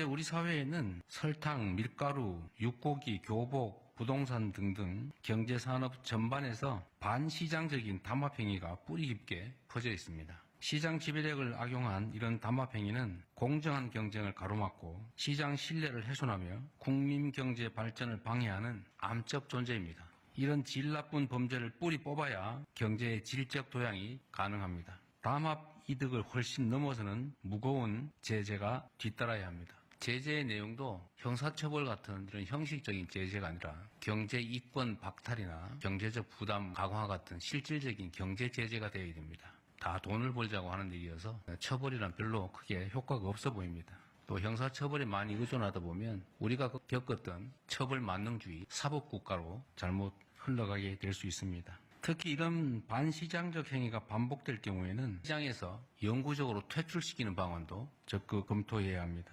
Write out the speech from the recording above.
현재 우리 사회에는 설탕, 밀가루, 육고기, 교복, 부동산 등등 경제산업 전반에서 반시장적인 담합행위가 뿌리 깊게 퍼져 있습니다. 시장 지배력을 악용한 이런 담합행위는 공정한 경쟁을 가로막고 시장 신뢰를 훼손하며 국민 경제 발전을 방해하는 암적 존재입니다. 이런 질 나쁜 범죄를 뿌리 뽑아야 경제의 질적 도양이 가능합니다. 담합 이득을 훨씬 넘어서는 무거운 제재가 뒤따라야 합니다. 제재의 내용도 형사처벌 같은 이런 형식적인 제재가 아니라 경제 이권 박탈이나 경제적 부담 강화 같은 실질적인 경제 제재가 되어야 됩니다. 다 돈을 벌자고 하는 일이어서 처벌이란 별로 크게 효과가 없어 보입니다. 또 형사처벌에 많이 의존하다 보면 우리가 겪었던 처벌 만능주의 사법국가로 잘못 흘러가게 될 수 있습니다. 특히 이런 반시장적 행위가 반복될 경우에는 시장에서 영구적으로 퇴출시키는 방안도 적극 검토해야 합니다.